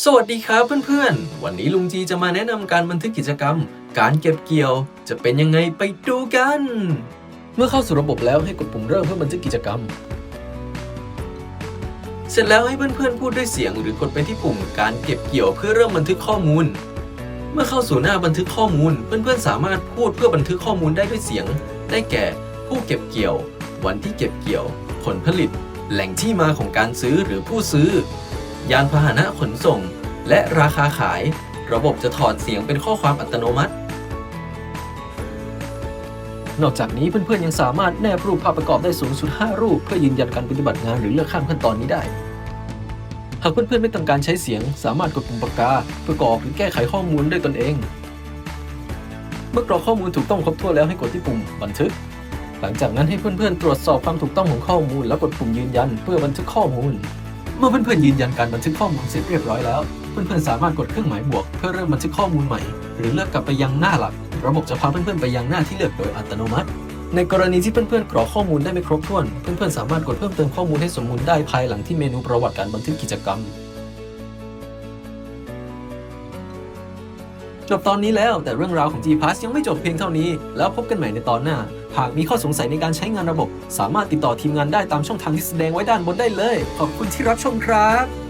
สวัสดีครับเพื่อนๆ วันนี้ลุงจีจะมาแนะนำการบันทึกกิจกรรม การเก็บเกี่ยว จะเป็นยังไงไปดูกัน เมื่อเข้าสู่ระบบแล้วให้กดปุ่มเริ่มเพื่อบันทึกกิจกรรม เสร็จแล้วให้เพื่อนๆพูดด้วยเสียงหรือกดไปที่ปุ่มการเก็บเกี่ยวเพื่อเริ่มบันทึกข้อมูล เมื่อเข้าสู่หน้าบันทึกข้อมูล เพื่อนๆสามารถพูดเพื่อบันทึกข้อมูลได้ด้วยเสียง ได้แก่ ผู้เก็บเกี่ยว วันที่เก็บเกี่ยว ผลผลิต แหล่งที่มาของการซื้อหรือผู้ซื้อ ยานพาหนะขนส่ง และราคาขาย ระบบจะถอดเสียงเป็นข้อความอัตโนมัติ นอกจากนี้เพื่อนๆยังสามารถแนบรูปภาพประกอบได้สูงสุด 5 รูป เพื่อยืนยันการปฏิบัติงานหรือเลือกข้ามขั้นตอนนี้ได้ หากเพื่อนๆไม่ต้องการใช้เสียง สามารถกดปุ่มปากกาเพื่อกรอกหรือแก้ไขข้อมูลด้วยตนเอง เมื่อกรอกข้อมูลถูกต้องครบถ้วนแล้วให้กดที่ปุ่มบันทึก หลังจากนั้นให้เพื่อนๆตรวจสอบความถูกต้องของข้อมูล แล้วกดปุ่มยืนยันเพื่อบันทึกข้อมูล มื่อเพื่อนๆยืนยันการบันทึกข้อมูลเสร็จเรียบร้อยแล้ว เพื่อนๆสามารถกดเครื่องหมายบวก เพื่อเริ่มบันทึกข้อมูลใหม่ หรือเลือกกลับไปยังหน้าหลัก ระบบจะพาเพื่อนๆไปยังหน้าที่เลือกโดยอัตโนมัติ ในกรณีที่เพื่อนๆกรอกข้อมูลได้ไม่ครบถ้วน เพื่อนๆสามารถกดเพิ่มเติมข้อมูลให้สมบูรณ์ได้ภายหลังที่เมนูประวัติการบันทึกกิจกรรม จบตอนนี้แล้วแต่เรื่องราวของ G Pass ยังไม่จบเพียงเท่านี้ แล้วพบกันใหม่ในตอนหน้า หากมีข้อสงสัยในการใช้งานระบบ สามารถติดต่อทีมงานได้ตามช่องทางที่แสดงไว้ด้านบนได้เลย ขอบคุณที่รับชมครับ